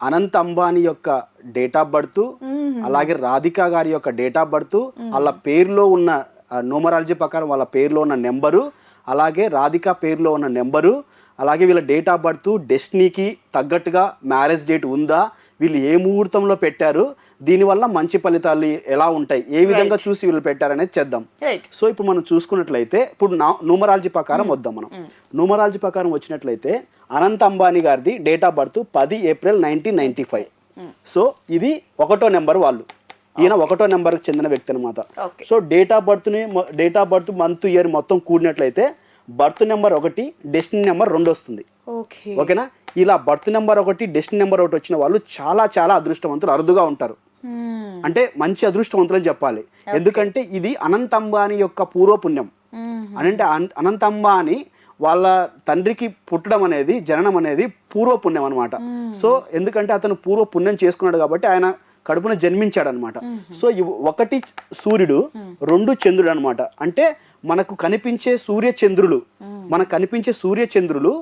అనంత్ అంబానీ యొక్క date of birth అలాగే రాధిక గారి యొక్క డేట్ ఆఫ్ బర్త్ వాళ్ళ పేరులో ఉన్న న్యూమరాలజీ ప్రకారం వాళ్ళ పేరులో ఉన్న నెంబరు అలాగే రాధిక పేరులో ఉన్న నెంబరు అలాగే వీళ్ళ డేట్ ఆఫ్ బర్త్ డెస్టినీకి తగ్గట్టుగా మ్యారేజ్ డేట్ ఉందా వీళ్ళు ఏ ముహూర్తంలో పెట్టారు దీనివల్ల మంచి ఫలితాలు ఎలా ఉంటాయి ఏ విధంగా చూసి వీళ్ళు పెట్టారనేది చేద్దాం. సో ఇప్పుడు మనం చూసుకున్నట్లయితే ఇప్పుడు న్యూమరాలజీ ప్రకారం వద్దాం మనం. న్యూమరాలజీ ప్రకారం వచ్చినట్లయితే అనంత్ అంబానీ గారిది డేట్ ఆఫ్ బర్త్ పది April nineteen ninety five so ఇది ఒకటో నెంబర్ వాళ్ళు. ఈయన ఒకటో నెంబర్కి చెందిన వ్యక్తి అనమాట so date of బర్త్ని date of birth month year మొత్తం కూడినట్లయితే బర్త్ నెంబర్ ఒకటి డెస్టినీ నెంబర్ రెండు వస్తుంది. ఓకేనా? ఇలా బర్త్ నెంబర్ ఒకటి డెస్టినీ నెంబర్ ఒకటి వచ్చిన వాళ్ళు చాలా చాలా అదృష్టవంతులు అరుదుగా ఉంటారు. Hmm. అంటే మంచి అదృష్టవంతులు అని చెప్పాలి ఎందుకంటే ఇది అనంత్ అంబానీ యొక్క పూర్వపుణ్యం. అంటే అన్- అనంత్ అంబానీ వాళ్ళ తండ్రికి పుట్టడం అనేది జననం అనేది పూర్వపుణ్యం అనమాట సో ఎందుకంటే అతను పూర్వ పుణ్యం చేసుకున్నాడు కాబట్టి ఆయన కడుపున జన్మించాడు అనమాట సో ఒకటి సూర్యుడు రెండు చంద్రుడు అనమాట అంటే మనకు కనిపించే సూర్య చంద్రులు మనకు కనిపించే సూర్య చంద్రులు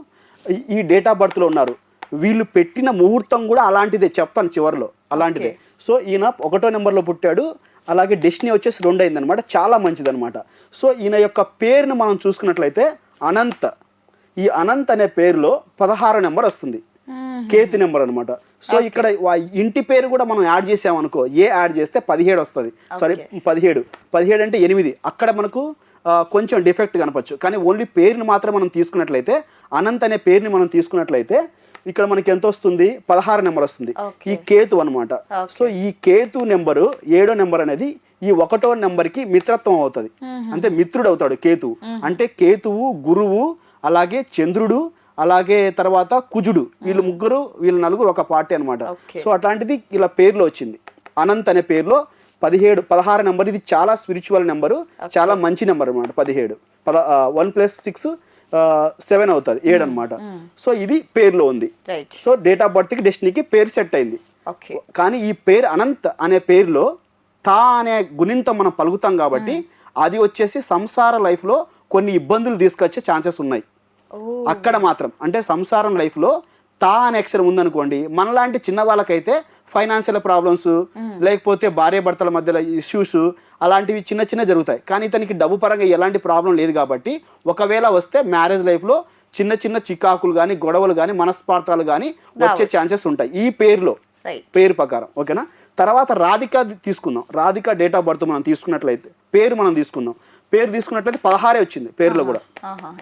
ఈ- డేట్ ఆఫ్ బర్త్లో ఉన్నారు. వీళ్ళు పెట్టిన ముహూర్తం కూడా అలాంటిదే చెప్తాను చివరిలో అలాంటిదే. సో ఈయన ఒకటో నెంబర్లో పుట్టాడు. అలాగే డెస్టినీ వచ్చేసి రెండు అయిందనమాట చాలా మంచిదన్నమాట. సో ఈయన యొక్క పేరును మనం చూసుకున్నట్లయితే అనంత్. ఈ అనంత్ అనే పేరులో పదహారు నెంబర్ వస్తుంది. కేతు నెంబర్ అనమాట సో ఇక్కడ ఇంటి పేరు కూడా మనం యాడ్ చేసామనుకో ఏ యాడ్ చేస్తే పదిహేడు వస్తుంది. సారీ పదిహేడు. పదిహేడు అంటే ఎనిమిది. అక్కడ మనకు కొంచెం డిఫెక్ట్ కనపచ్చు కానీ ఓన్లీ పేరుని మాత్రం మనం తీసుకున్నట్లయితే అనంత్ అనే పేరుని మనం తీసుకున్నట్లయితే ఇక్కడ మనకి ఎంత వస్తుంది? పదహారు నెంబర్ వస్తుంది. ఈ కేతు అనమాట. సో ఈ కేతు నెంబరు ఏడో నెంబర్ అనేది ఈ ఒకటో నెంబర్కి మిత్రత్వం అవుతుంది. అంటే మిత్రుడు అవుతాడు కేతువు అంటే కేతువు గురువు అలాగే చంద్రుడు అలాగే తర్వాత కుజుడు. వీళ్ళు ముగ్గురు వీళ్ళ నలుగురు ఒక పార్టీ అనమాట. సో అట్లాంటిది ఇలా పేరులో వచ్చింది. అనంత్ అనే పేరులో పదిహేడు పదహారు నెంబర్ ఇది చాలా స్పిరిచువల్ నెంబరు చాలా మంచి నెంబర్ అనమాట పదిహేడు. పద వన్ ప్లస్ సిక్స్ సెవెన్ అవుతుంది ఏడు అనమాట సో ఇది పేరులో ఉంది. సో డేట్ ఆఫ్ బర్త్కి డెస్టినీకి పేరు సెట్ అయింది. కానీ ఈ పేరు అనంత్ అనే పేరులో తా అనే గుణింతం మనం పలుకుతాం కాబట్టి అది వచ్చేసి సంసార లైఫ్లో కొన్ని ఇబ్బందులు తీసుకొచ్చే ఛాన్సెస్ ఉన్నాయి. అక్కడ మాత్రం అంటే సంసారం లైఫ్లో తా అనే అక్షరం ఉందనుకోండి మనలాంటి చిన్న వాళ్ళకైతే ఫైనాన్షియల్ ప్రాబ్లమ్స్ లేకపోతే భార్య భర్తల మధ్యలో ఇష్యూస్ అలాంటివి చిన్న చిన్న జరుగుతాయి. కానీ ఇతనికి డబ్బు పరంగా ఎలాంటి ప్రాబ్లం లేదు కాబట్టి ఒకవేళ వస్తే మ్యారేజ్ లైఫ్లో చిన్న చిన్న చికాకులు కానీ గొడవలు కానీ మనస్పార్థాలు కానీ వచ్చే ఛాన్సెస్ ఉంటాయి. ఈ పేరులో పేరు ప్రకారం ఓకేనా? తర్వాత రాధిక తీసుకుందాం. రాధిక డేట్ ఆఫ్ బర్త్ మనం తీసుకున్నట్లయితే పేరు మనం తీసుకుందాం. పేరు తీసుకున్నట్లయితే పదహారే వచ్చింది పేరులో కూడా.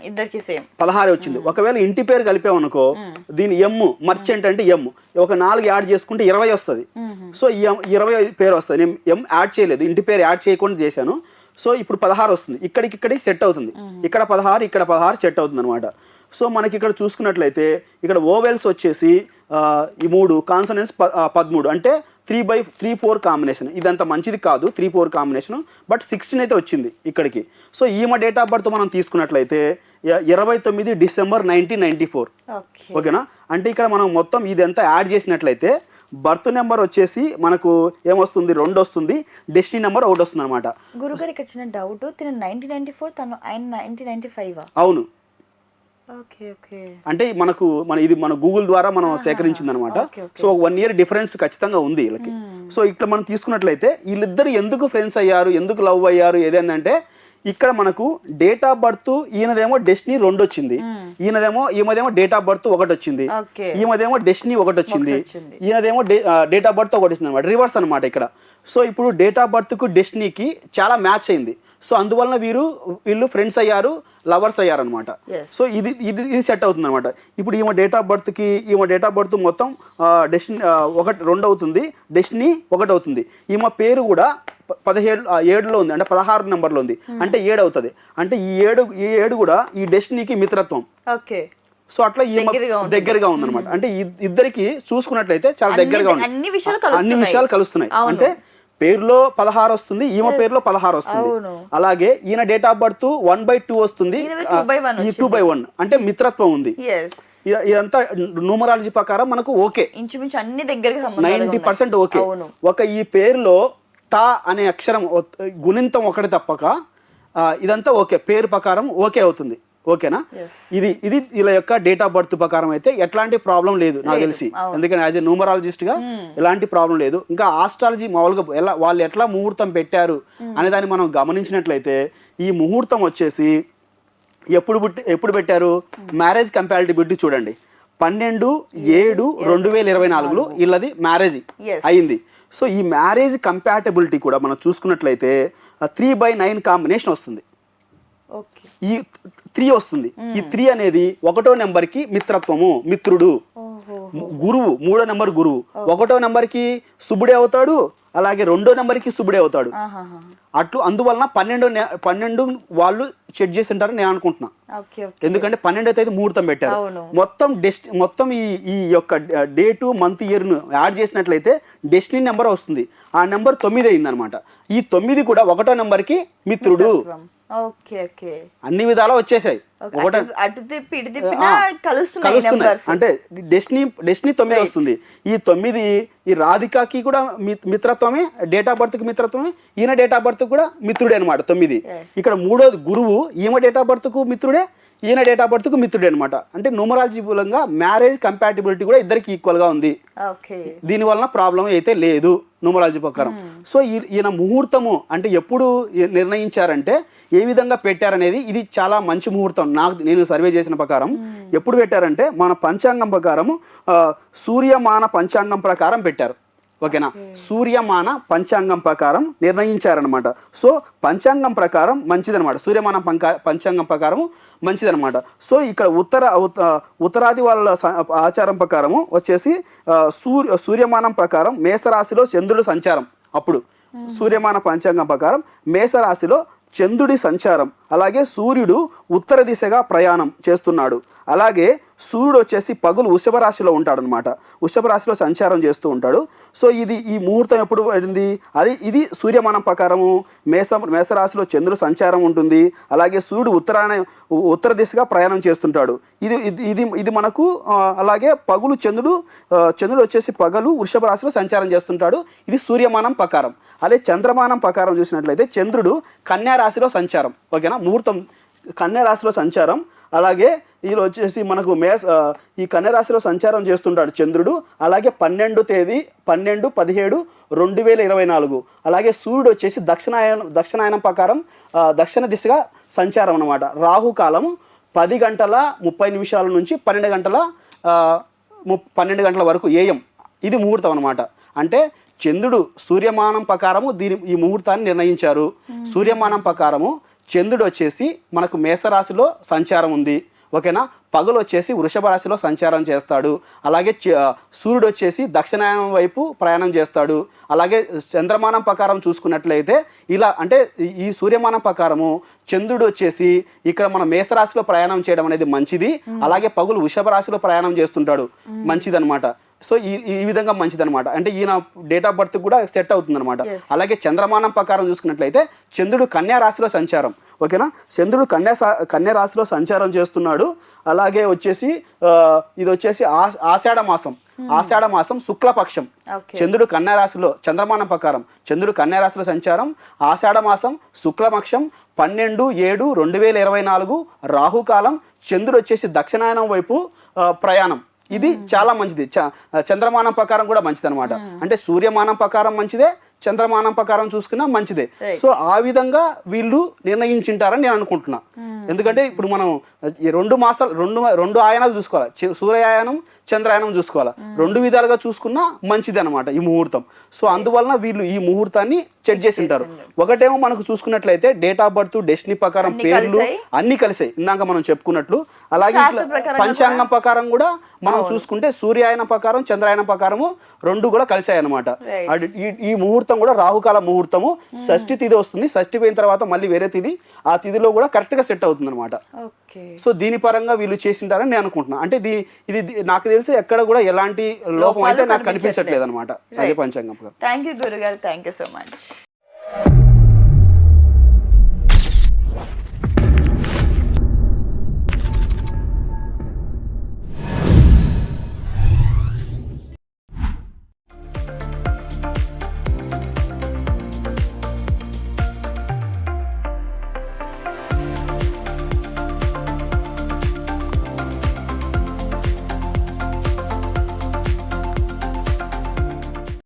ఇద్దరికి సేమ్. పదహారే వచ్చింది. ఒకవేళ ఇంటి పేరు కలిపామనుకో దీని ఎమ్ మర్చెంట్ అంటే ఎమ్ ఒక నాలుగు యాడ్ చేసుకుంటే ఇరవై వస్తుంది. సో ఇరవై పేరు వస్తుంది. నేను ఎం యాడ్ చేయలేదు. ఇంటి పేరు యాడ్ చేయకుండా చేశాను. సో ఇప్పుడు పదహారు వస్తుంది. ఇక్కడికి ఇక్కడికి సెట్ అవుతుంది ఇక్కడ పదహారు ఇక్కడ పదహారు సెట్ అవుతుంది అనమాట సో మనకి ఇక్కడ చూసుకున్నట్లయితే ఇక్కడ ఓవెల్స్ వచ్చేసి ఈ మూడు కాన్సనెన్స్ పదమూడు. అంటే three by three four combination ఇదంత మంచిది కాదు three four combination but sixteen అయితే వచ్చింది ఇక్కడికి. సో ఈమె డేట్ ఆఫ్ బర్త్ మనం తీసుకున్నట్లయితే ఇరవై తొమ్మిది December nineteen ninety four okay ఓకేనా? అంటే ఇక్కడ మనం మొత్తం ఇదంతా యాడ్ చేసినట్లయితే బర్త్ నెంబర్ వచ్చేసి మనకు ఏమొస్తుంది? రెండు వస్తుంది. డెస్టినీ నెంబర్ ఒకటి వస్తుంది అనమాట గురుగారు ఇక్కడ చిన్న డౌట్ తిన నైన్టీన్ నైన్టీ ఫోర్ తను ఆయన నైన్టీన్ నైన్టీ ఫైవ్ అవును. అంటే మనకు మన ఇది మన గూగుల్ ద్వారా మనం సేకరించింది అనమాట. సో వన్ ఇయర్ డిఫరెన్స్ ఖచ్చితంగా ఉంది వీళ్ళకి. సో ఇట్లా మనం తీసుకున్నట్లయితే వీళ్ళిద్దరు ఎందుకు ఫ్రెండ్స్ అయ్యారు ఎందుకు లవ్ అయ్యారు ఏదేంటంటే ఇక్కడ మనకు డేట్ ఆఫ్ బర్త్ ఈయనదేమో డెస్టినీ రెండు వచ్చింది ఈయనదేమో ఈమెదేమో డేట్ ఆఫ్ బర్త్ ఒకటి వచ్చింది ఈమెదేమో డెస్టినీ ఒకటి వచ్చింది. ఈయనదేమో డేట్ ఆఫ్ బర్త్ ఒకటి వచ్చింది అనమాట రివర్స్ అనమాట ఇక్కడ. సో ఇప్పుడు డేట్ ఆఫ్ బర్త్కు డెస్టినీకి చాలా మ్యాచ్ అయింది. సో అందువలన వీరు వీళ్ళు ఫ్రెండ్స్ అయ్యారు లవర్స్ అయ్యారు అనమాట Yes. సో ఇది ఇది ఇది సెట్ అవుతుంది అనమాట ఇప్పుడు ఈమె డేట్ ఆఫ్ బర్త్కి ఈమె డేట్ ఆఫ్ బర్త్ మొత్తం డెస్టినీ ఒకటి రెండు అవుతుంది. డెస్టినీ ఒకటి అవుతుంది. ఈమె పేరు కూడా పదిహేడు ఏడులో ఉంది. అంటే పదహారు నెంబర్లో ఉంది. అంటే ఏడు అవుతుంది. అంటే ఈ ఏడు ఈ ఏడు కూడా ఈ డెస్టినీకి మిత్రత్వం. ఓకే సో అట్లా ఈ దగ్గరగా ఉందన్నమాట. అంటే ఇ- ఇద్దరికి చూసుకున్నట్లయితే చాలా దగ్గరగా ఉంది. అన్ని విషయాలు కలుస్తున్నాయి. అంటే పేరులో పదహారు వస్తుంది ఈమె పేరులో పదహారు వస్తుంది. అలాగే ఈయన date of birth one by two వస్తుంది. టూ బై వన్ అంటే మిత్రత్వం ఉంది. ఇదంతా న్యూమరాలజీ ప్రకారం మనకు ఓకే. ఇంచుమించు అన్ని దగ్గరగా సంబంధాలు నైంటీ ఉన్నాయి. Percent okay. ఒక ఈ పేరులో తా అనే అక్షరం గుణింతం ఒకటి తప్పక ఇదంతా ఓకే. పేరు ప్రకారం ఓకే అవుతుంది. ఓకేనా. ఇది ఇది వీళ్ళ యొక్క డేట్ ఆఫ్ బర్త్ ప్రకారం అయితే ఎట్లాంటి ప్రాబ్లం లేదు నాకు తెలిసి. ఎందుకని యాజ్ ఎ న్యూమరాలజిస్ట్గా ఎలాంటి ప్రాబ్లం లేదు. ఇంకా ఆస్ట్రాలజీ మామూలుగా ఎలా వాళ్ళు ఎట్లా ముహూర్తం పెట్టారు అనే దాన్ని మనం గమనించినట్లయితే ఈ ముహూర్తం వచ్చేసి ఎప్పుడు పుట్టి ఎప్పుడు పెట్టారు? మ్యారేజ్ కంపారిటిబిలిటీ చూడండి. పన్నెండు ఏడు రెండు వేల ఇరవై నాలుగులో వీళ్ళది మ్యారేజ్. అయింది. సో ఈ మ్యారేజ్ కంపాటబిలిటీ కూడా మనం చూసుకున్నట్లయితే త్రీ బై నైన్ కాంబినేషన్ వస్తుంది. ఈ త్రీ వస్తుంది. ఈ త్రీ అనేది ఒకటో నెంబర్కి మిత్రత్వము మిత్రుడు. గురువు మూడో నెంబర్ గురువు. ఒకటో నెంబర్కి శుభుడే అవుతాడు అలాగే రెండో నెంబర్కి శుభుడే అవుతాడు. అట్లు అందువలన పన్నెండు నె- పన్నెండు వాళ్ళు సెట్ చేసి ఉంటారని నేను అనుకుంటున్నా. ఎందుకంటే పన్నెండో తేదీ ముహూర్తం పెట్టారు. మొత్తం డెస్ట్ మొత్తం ఈ ఈ యొక్క డేటు మంత్ ఇయర్ను యాడ్ చేసినట్లయితే డెస్టినీ నెంబర్ వస్తుంది. ఆ నెంబర్ తొమ్మిది అయింది అనమాట ఈ తొమ్మిది కూడా ఒకటో నెంబర్కి మిత్రుడు. తత్వం. Okay okay. అన్ని విధాలా వచ్చేసాయి. అటు- అటు తిప్పి ఇటు తిప్పినా ఆ, కలుస్తున్నాయి కలుస్తున్నాయి. నెంబర్స్ అంటే డెస్టినీ డెస్టినీ తొమ్మిది. వస్తుంది. ఈ తొమ్మిది ఈ రాధికాకి కూడా మిత్రత్వమే డేట్ ఆఫ్ బర్త్కి మిత్రత్వమే ఈయన డేట్ ఆఫ్ బర్త్ కూడా మిత్రుడే అనమాట తొమ్మిది. ఇక్కడ మూడోది గురువు ఈమె డేట్ ఆఫ్ బర్త్కు మిత్రుడే ఈయన డేట్ ఆఫ్ బర్త్కు మిత్రుడే అనమాట అంటే న్యూమరాలజీ మూలంగా మ్యారేజ్ కంపాటిబిలిటీ కూడా ఇద్దరికి ఈక్వల్గా ఉంది. ఓకే దీని వలన ప్రాబ్లం అయితే లేదు న్యూమరాలజీ ప్రకారం. సో ఈ- ఈయన ముహూర్తము అంటే ఎప్పుడు నిర్ణయించారంటే ఏ విధంగా పెట్టారనేది ఇది చాలా మంచి ముహూర్తం. నాకు నేను సర్వే చేసిన ప్రకారం ఎప్పుడు పెట్టారంటే మన పంచాంగం ప్రకారము ఆ, సూర్యమాన పంచాంగం ప్రకారం పెట్టారు. ఓకేనా? సూర్యమాన పంచాంగం ప్రకారం నిర్ణయించారనమాట సో పంచాంగం ప్రకారం మంచిదనమాట సూర్యమాన పంకా పంచాంగం ప్రకారం మంచిదనమాట సో ఇక్కడ ఉత్తర ఉత- ఉత్తరాది వాళ్ళ ఆచారం ప్రకారము వచ్చేసి సూర్య సూర్యమానం ప్రకారం మేషరాశిలో చంద్రుడు సంచారం అప్పుడు. సూర్యమాన పంచాంగం ప్రకారం మేషరాశిలో చంద్రుడి సంచారం. అలాగే సూర్యుడు ఉత్తర దిశగా ప్రయాణం చేస్తున్నాడు. అలాగే సూర్యుడు వచ్చేసి పగులు వృషభ రాశిలో ఉంటాడనమాట. వృషభ రాశిలో సంచారం చేస్తూ ఉంటాడు. సో ఇది ఈ ముహూర్తం ఎప్పుడు పడింది? అది ఇది సూర్యమానం ప్రకారము. మేష మేషరాశిలో చంద్రుడు సంచారం ఉంటుంది. అలాగే సూర్యుడు ఉత్తరాయణ ఉత్తర దిశగా ప్రయాణం చేస్తుంటాడు. ఇది ఇది ఇది ఇది మనకు అలాగే పగులు చంద్రుడు చంద్రుడు వచ్చేసి పగలు వృషభ రాశిలో సంచారం చేస్తుంటాడు. ఇది సూర్యమానం ప్రకారం. అలాగే చంద్రమానం ప్రకారం చూసినట్లయితే చంద్రుడు కన్యా రాశిలో సంచారం. ఓకేనా? ముహూర్తం కన్యా రాశిలో సంచారం. అలాగే వీళ్ళు వచ్చేసి మనకు మేస్ ఈ కన్యా రాశిలో సంచారం చేస్తుంటాడు చంద్రుడు. అలాగే పన్నెండు తేదీ పన్నెండు పదిహేడు రెండు వేల ఇరవై నాలుగు. అలాగే సూర్యుడు వచ్చేసి దక్షిణాయనం దక్షిణాయనం ప్రకారం దక్షిణ దిశగా సంచారం అనమాట రాహుకాలం పది గంటల ముప్పై నిమిషాల నుంచి పన్నెండు గంటల పన్నెండు గంటల వరకు ఏఎం ఇది ముహూర్తం అనమాట అంటే చంద్రుడు సూర్యమానం ప్రకారము దీని ఈ ముహూర్తాన్ని నిర్ణయించారు. సూర్యమానం ప్రకారము చంద్రుడు వచ్చేసి మనకు మేషరాశిలో సంచారం ఉంది. ఓకేనా? పగలు వచ్చేసి వృషభ రాశిలో సంచారం చేస్తాడు. అలాగే సూర్యుడు వచ్చేసి దక్షిణాయనం వైపు ప్రయాణం చేస్తాడు. అలాగే చంద్రమానం ప్రకారం చూసుకున్నట్లయితే ఇలా అంటే ఈ- సూర్యమానం ప్రకారము చంద్రుడు వచ్చేసి ఇక్కడ మన మేషరాశిలో ప్రయాణం చేయడం అనేది మంచిది. అలాగే పగులు వృషభ రాశిలో ప్రయాణం చేస్తుంటాడు. మంచిదన్నమాట. సో ఈ ఈ విధంగా మంచిదన్నమాట. అంటే ఈయన డేట్ ఆఫ్ బర్త్ కూడా సెట్ అవుతుంది అనమాట Yes. అలాగే చంద్రమానం ప్రకారం చూసుకున్నట్లయితే చంద్రుడు కన్యా రాశిలో సంచారం. ఓకేనా? చంద్రుడు కన్యా కన్యా రాశిలో సంచారం చేస్తున్నాడు. అలాగే వచ్చేసి ఇది వచ్చేసి ఆషాఢ మాసం. ఆషాఢ మాసం శుక్లపక్షం. చంద్రుడు కన్యా రాశిలో చంద్రమానం ప్రకారం. చంద్రుడు కన్యా రాశిలో సంచారం. ఆషాఢ మాసం శుక్లపక్షం. పన్నెండు ఏడు రెండు వేల ఇరవై నాలుగు రాహుకాలం. చంద్రుడు వచ్చేసి దక్షిణాయనం వైపు ప్రయాణం. ఇది చాలా మంచిది. చంద్రమానం ప్రకారం కూడా మంచిది అనమాట అంటే సూర్యమానం ప్రకారం మంచిదే చంద్రమానం ప్రకారం చూసుకున్నా మంచిదే. సో ఆ విధంగా వీళ్ళు నిర్ణయించింటారని నేను అనుకుంటున్నా. ఎందుకంటే ఇప్పుడు మనం ఈ రెండు మాసాలు రెండు రెండు ఆయనాలు చూసుకోవాలి. సూర్యాయనం చంద్రాయనం చూసుకోవాలి. రెండు విధాలుగా చూసుకున్నా మంచిది అనమాట ఈ ముహూర్తం. సో అందువలన వీళ్ళు ఈ ముహూర్తాన్ని చెక్ చేసి ఉంటారు. ఒకటేమో మనకు చూసుకున్నట్లయితే డేట్ ఆఫ్ బర్త్ డెస్టినీ ప్రకారం పేర్లు. అన్ని కలిసాయి. ఇందాక మనం చెప్పుకున్నట్లు. అలాగే పంచాంగం ప్రకారం కూడా మనం చూసుకుంటే సూర్యాయన ప్రకారం చంద్రాయన ప్రకారము రెండు కూడా కలిసాయి అనమాట ఈ ముహూర్తం కూడా రాహుకాల ముహూర్తము. షష్ఠి తిథి వస్తుంది. షష్ఠి పోయిన తర్వాత మళ్ళీ వేరే తిథి. ఆ తిథిలో కూడా కరెక్ట్గా సెట్ అవుతుంది అనమాట సో దీని పరంగా వీళ్ళు చేసింటారని నేను అనుకుంటున్నా. అంటే ఇది నాకు తెలిసి ఎక్కడ కూడా ఎలాంటి లోపం అయితే నాకు కనిపించట్లేదు అనమాట అదే. పంచాంగం. థ్యాంక్ యూ గురుగారు థ్యాంక్ యూ సో మచ్